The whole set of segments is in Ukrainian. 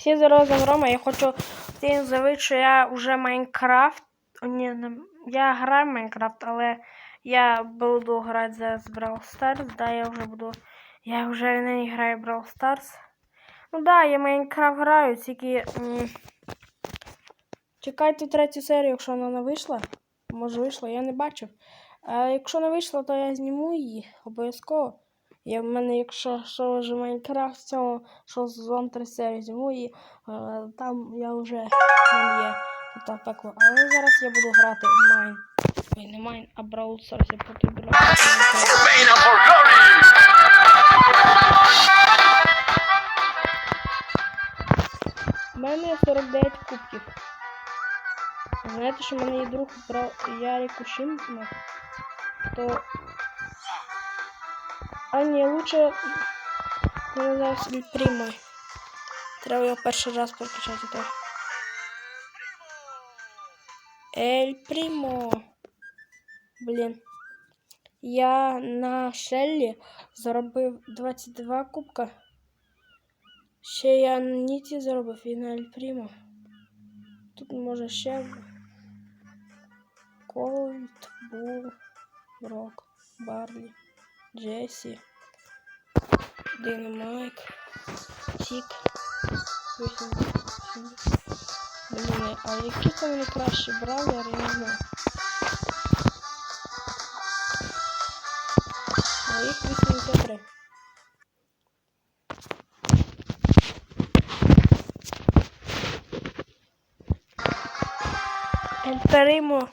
Всі здорово, Рома. Я хочу всім заявити, що я вже Майнкрафт. Ні, я граю в Майнкрафт, але я буду грати зараз в Brawl Stars. Да, я вже буду. Я вже не граю в Brawl Stars. Ну да, я Майнкрафт граю, тільки. Чекайте третю серію, якщо вона не вийшла. Може вийшла, я не бачив. А якщо не вийшла, то я зніму її обов'язково. Я в мене, якщо що вже Майнкрафт в цьому, що сезон 3 серії зніму і е, там я вже там є там пекло. Але зараз я буду грати в Майн. Ой, не Майн, а Brawl Stars, я буду грати. в Майнкрафт. Bane for glory! У мене 49 кубків. Знаєте, що в мене є друг брав Ярик Ушинма, то. А ні, лучше мене зараз Ельпрімо. Треба його перший раз прокачати теж. Ель Прімо. Блін. Я на Шеллі заробив 22 кубка. Ще я на Ніті заробив і на Ель Прімо. Тут може ще Колт, Бул, Брок, Барлі, Джесі, Динамайк, Тік. Блін, а які це вони кращі бравлери, я не знаю. А їх 83. Ель Перимо.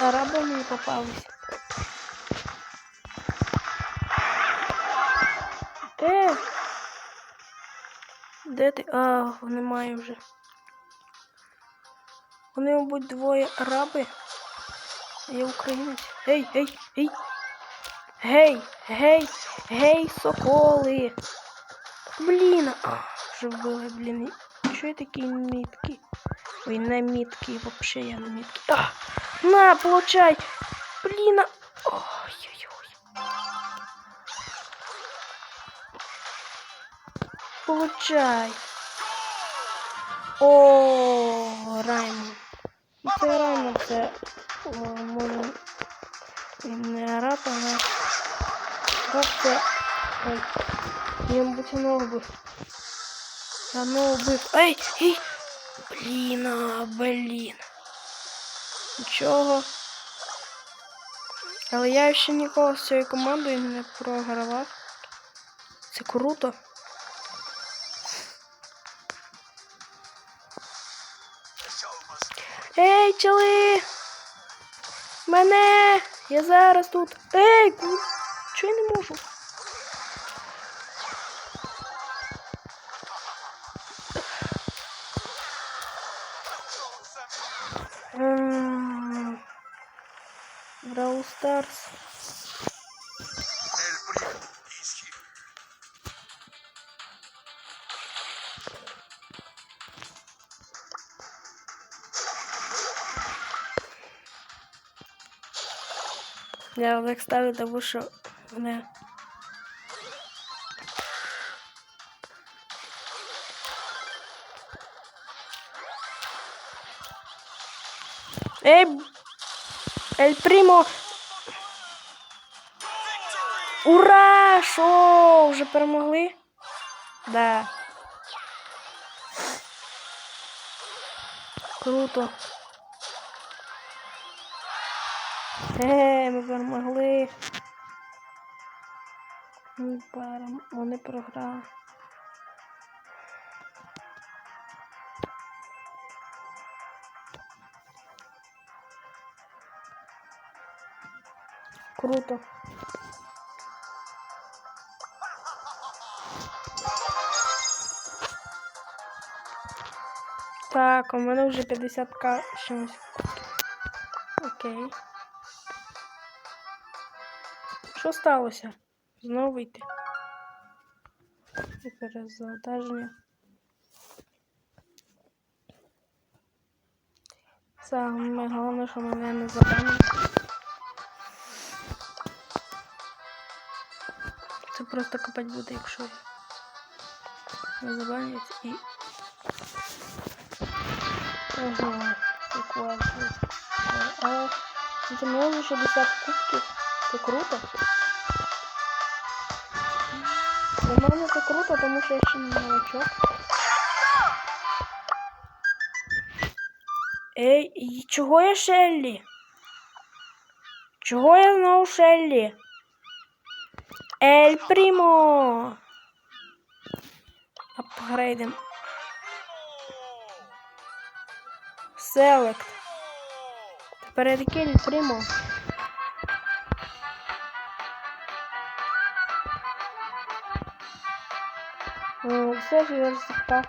Якісь араби мені попались. Е! Де ти? А, немає вже. Вони, мабуть, двоє араби. А я українець. Ей, ей, ей! Гей, гей, гей, соколи. Блін, вбили, блін. Чого я такий міткий? Ой, не міткий, вообще я не міткий. А, на, получай. Блін. Ой-ой-ой. Получай. О. Ну, Це Раймон, це о, може він не араб, але араб це. Ой, я, мабуть, оно убив. Оно убив. Ей, ей! Блін, а, блін. Нічого. Але я ще ніколи з цією командою не програвав. Це круто. Ей, чоли! Мене! Я зараз тут. Ей! Чого я не можу? Brawl Stars. Я так ставлю, тому що мене. Ей! Ель Прімо! Ура! Шо? Вже перемогли? Да. Круто. Е, ми перемогли. Ми перем- Вони програли. Круто. Так, у мене вже 50к чимось. Окей. Що сталося? Знову йти. Перезавантаження. Саме головне, що мене не забанили. Просто копать буде, якщо не забанять і. Ого, прикольно. Але це може 60 кубків. Це круто. Для мене це круто, тому що я ще не новачок. Ей, чого я Шеллі? Чого я знову Шеллі? Ель Прімо! Апгрейдим. Селект. Тепер Ель Прімо. О, Все ж розсипав.